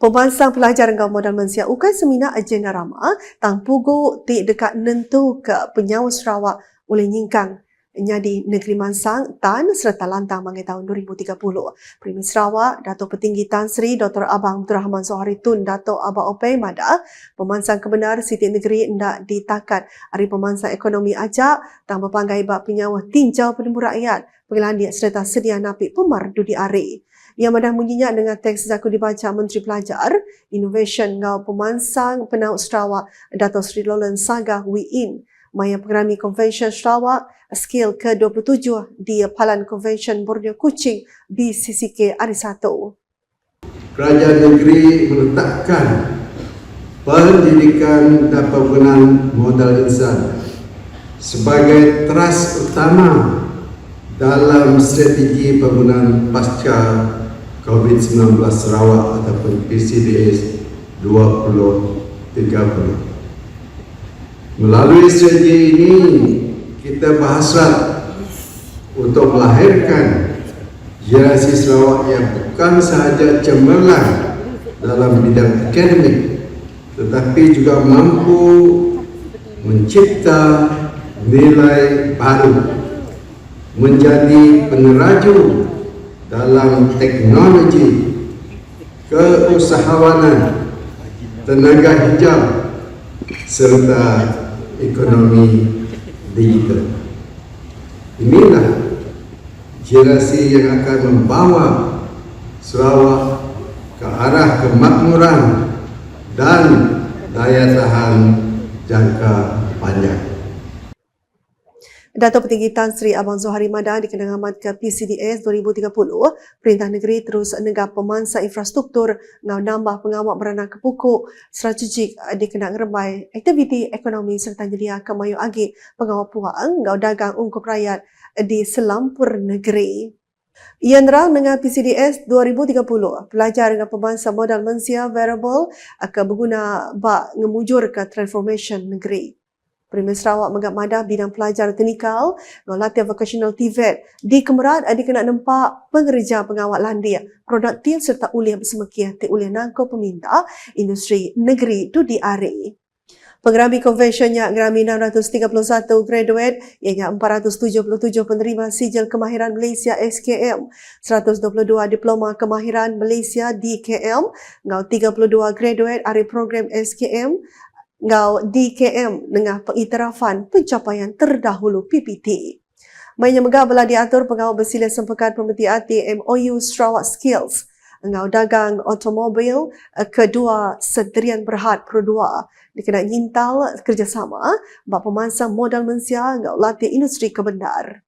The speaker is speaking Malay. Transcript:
Pemansang pelajar dengan modal Malaysia ukai semina agenda rama tang pugu ti dekat nentu ke penyawa Sarawak oleh nyingkang nyadi negeri Mansang tan serta lantang mangai tahun 2030. Primi Sarawak, Dato' Petinggi Tan Sri Dr. Abang Abdul Rahman Zohari Tun Dato' Abang Opay Mada, pemansang kebenar Siti Negeri hendak ditakat hari pemansang ekonomi ajak tang berpanggai bab penyawa tinjau penemu rakyat pengelandia serta sedia napi pemar dudi ari yang madah mengingat dengan teks zaku dibaca Menteri Pelajar, Innovation ngau pemansang penaut Sarawak Dato' Sri Lolan Saga Wiin Maya Pengerami Convention Sarawak skill ke-27 di Palan Convention Borneo Kuching BCCK 1. Kerajaan negeri meletakkan pendidikan dan penggunaan modal insan sebagai teras utama dalam strategi penggunaan pasca COVID-19 Sarawak ataupun PCDS 2030. Melalui strategi ini, kita berhasrat untuk melahirkan generasi Sarawak yang bukan sahaja cemerlang dalam bidang akademik tetapi juga mampu mencipta nilai baru menjadi peneraju dalam teknologi, keusahawanan, tenaga hijau serta ekonomi digital. Inilah generasi yang akan membawa Sarawak ke arah kemakmuran dan daya tahan jangka. Dato' Petinggi Tan Sri Abang Zohari Madan dikenang amat ke PCDS 2030, Perintah Negeri terus negap pemansa infrastruktur ngau nambah pengawak beranak ke pokok strategik dikenang remai aktiviti ekonomi serta jelia kemayu agi pengawak puang ngau dagang ungkup rakyat di selampur negeri. Ia nerang dengan PCDS 2030, pelajar dengan pemangsa modal mensia variable akan berguna bak ngemujur ke transformation negeri. Premier Sarawak menggap madah bidang pelajar teknikal dan latihan vocational TVET di Kemerat ada kena nampak pengerja pengawal landia produktif serta uliah bersemekia ti uliah nangkau peminta industri negeri tu di are. Pengerami konvensinya ngerami 631 graduate ianya 477 penerima sijil kemahiran Malaysia SKM, 122 diploma kemahiran Malaysia DKM, ngau 32 graduate dari program SKM, ngau DKM dengan pengiktirafan pencapaian terdahulu PPT. Mainnya megah belah diatur pengawal bersila sempekan pemeti hati MOU Sarawak Skills ngau dagang automobil eh, kedua sederian berhad 2 dikenal nyintal kerjasama bak pemansang modal mensia ngau latih industri kebendar.